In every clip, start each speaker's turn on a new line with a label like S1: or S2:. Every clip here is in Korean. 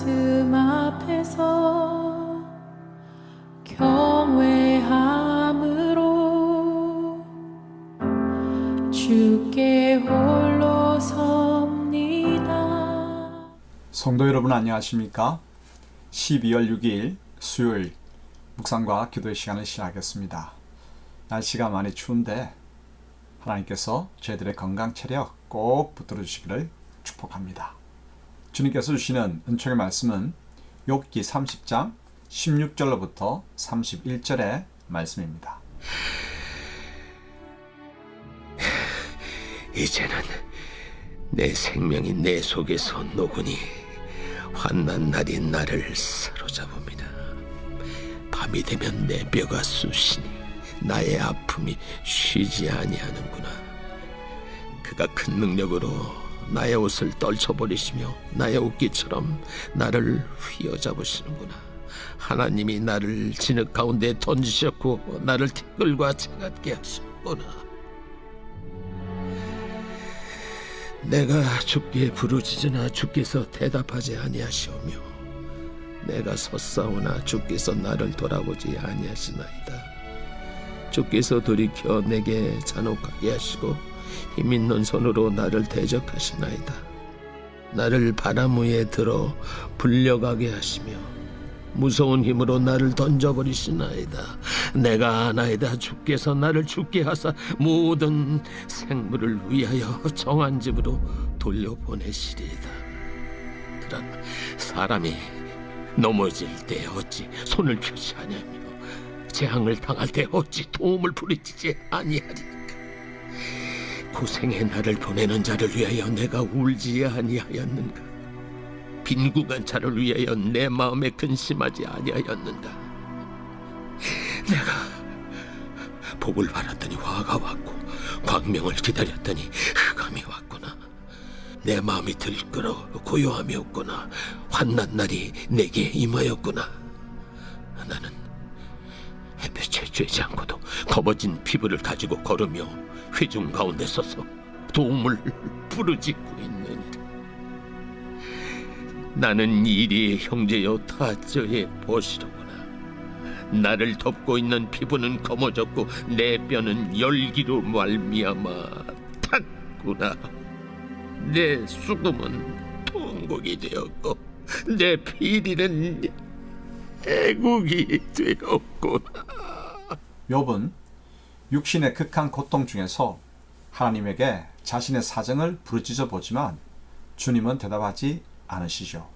S1: 말씀 앞에서 경외함으로 주께 홀로 섭니다.
S2: 성도 여러분 안녕하십니까? 12월 6일 수요일 묵상과 기도의 시간을 시작하겠습니다. 날씨가 많이 추운데 하나님께서 저희들의 건강 체력 꼭 붙들어 주시기를 축복합니다. 주님께서 주시는 은총의 말씀은 욥기 30장 16절로부터 31절의 말씀입니다.
S3: 이제는 내 생명이 내 속에서 녹으니 환난 날이 나를 사로잡습니다. 밤이 되면 내 뼈가 쑤시니 나의 아픔이 쉬지 아니하는구나. 그가 큰 능력으로 나의 옷을 떨쳐버리시며 나의 옷깃처럼 나를 휘어잡으시는구나. 하나님이 나를 진흙 가운데 던지셨고 나를 티끌과 채같게 하셨구나. 내가 주께 부르짖으나 주께서 대답하지 아니하시오며 내가 섰사오나 주께서 나를 돌아보지 아니하시나이다 주께서 돌이켜 내게 잔혹하게 하시고 힘 있는 손으로 나를 대적하시나이다 나를 바람 위에 들어 불려가게 하시며 무서운 힘으로 나를 던져버리시나이다. 내가 아나이다. 주께서 나를 죽게 하사 모든 생물을 위하여 정한 집으로 돌려보내시리이다. 그러나 사람이 넘어질 때 어찌 손을 펴지 아니하며 재앙을 당할 때 어찌 도움을 부르짖지 아니하리까. 고생의 나를 보내는 자를 위하여 내가 울지 아니하였는가. 빈궁한 자를 위하여 내 마음에 근심하지 아니하였는가? 내가 복을 바랐더니 화가 왔고 광명을 기다렸더니 흑암이 왔구나. 내 마음이 들끓어 고요함이 없구나. 환난 날이 내게 임하였구나. 나는 햇볕에 쬐지 않고도 검어진 피부를 가지고 걸으며 회중 가운데 서서 도움을 부르짖고 있느니라 나는 이리의 형제여 타저의 보시로구나. 나를 덮고 있는 피부는 검어졌고 내 뼈는 열기로 말미암아 탔구나. 내 수금은 통곡이 되었고 내 피리는 애국이 되었구나.
S2: 욥은 육신의 극한 고통 중에서 하나님에게 자신의 사정을 부르짖어 보지만 주님은 대답하지 않으시죠.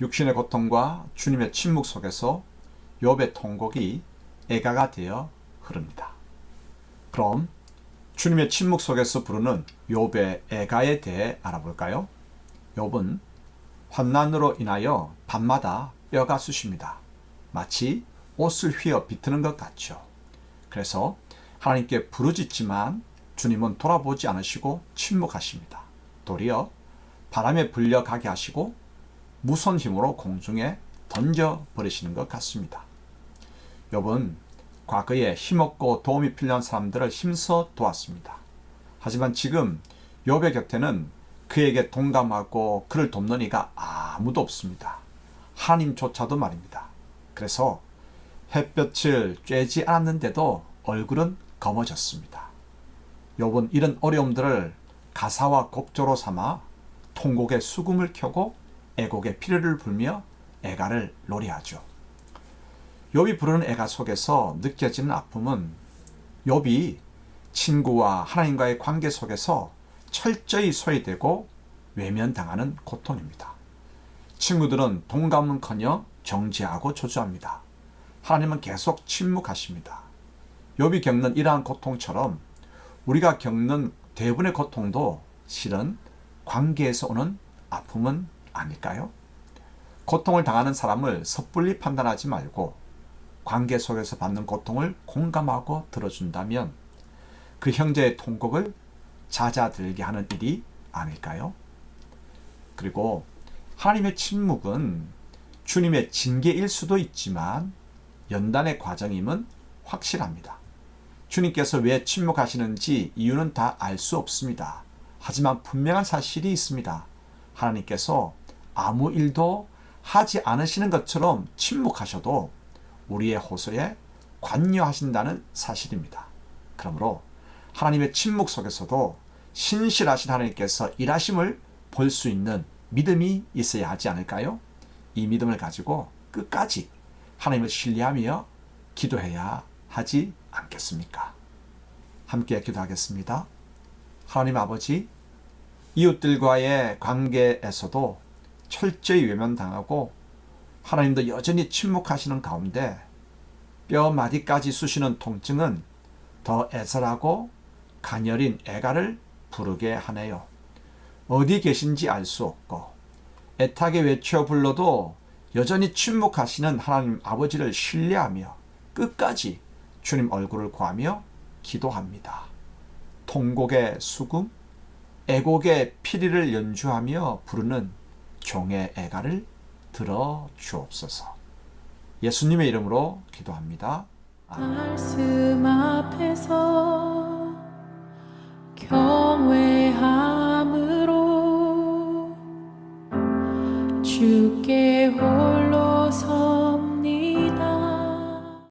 S2: 육신의 고통과 주님의 침묵 속에서 욥의 통곡이 애가가 되어 흐릅니다. 그럼 주님의 침묵 속에서 부르는 욥의 애가에 대해 알아볼까요? 욥은 환난으로 인하여 밤마다 뼈가 쑤십니다. 마치 옷을 휘어 비트는 것 같죠. 그래서 하나님께 부르짖지만 주님은 돌아보지 않으시고 침묵하십니다. 도리어 바람에 불려가게 하시고 무선 힘으로 공중에 던져 버리시는 것 같습니다. 욥은 과거에 힘없고 도움이 필요한 사람들을 힘써 도왔습니다. 하지만 지금 욥의 곁에는 그에게 동감하고 그를 돕는 이가 아무도 없습니다. 하나님조차도 말입니다. 그래서 햇볕을 쬐지 않았는데도 얼굴은 검어졌습니다. 욥은 이런 어려움들을 가사와 곡조로 삼아 통곡의 수금을 켜고 애곡의 피를 불며 애가를 노래하죠. 욥이 부르는 애가 속에서 느껴지는 아픔은 욥이 친구와 하나님과의 관계 속에서 철저히 소외되고 외면당하는 고통입니다. 친구들은 동감은커녕 정지하고 조주합니다. 하나님은 계속 침묵하십니다. 욥이 겪는 이러한 고통처럼 우리가 겪는 대부분의 고통도 실은 관계에서 오는 아픔은 아닐까요? 고통을 당하는 사람을 섣불리 판단하지 말고 관계 속에서 받는 고통을 공감하고 들어준다면 그 형제의 통곡을 잦아들게 하는 일이 아닐까요? 그리고 하나님의 침묵은 주님의 징계일 수도 있지만 연단의 과정임은 확실합니다. 주님께서 왜 침묵하시는지 이유는 다 알 수 없습니다. 하지만 분명한 사실이 있습니다. 하나님께서 아무 일도 하지 않으시는 것처럼 침묵하셔도 우리의 호소에 관여하신다는 사실입니다. 그러므로 하나님의 침묵 속에서도 신실하신 하나님께서 일하심을 볼 수 있는 믿음이 있어야 하지 않을까요? 이 믿음을 가지고 끝까지 하나님을 신뢰하며 기도해야 하지 않겠습니까? 함께 기도하겠습니다. 하나님 아버지, 이웃들과의 관계에서도 철저히 외면당하고 하나님도 여전히 침묵하시는 가운데 뼈 마디까지 쑤시는 통증은 더 애절하고 가녀린 애가를 부르게 하네요. 어디 계신지 알 수 없고 애타게 외쳐 불러도 여전히 침묵하시는 하나님 아버지를 신뢰하며 끝까지 주님 얼굴을 구하며 기도합니다. 통곡의 수금, 애곡의 피리를 연주하며 부르는 종의 애가를 들어 주옵소서. 예수님의 이름으로 기도합니다. 아멘.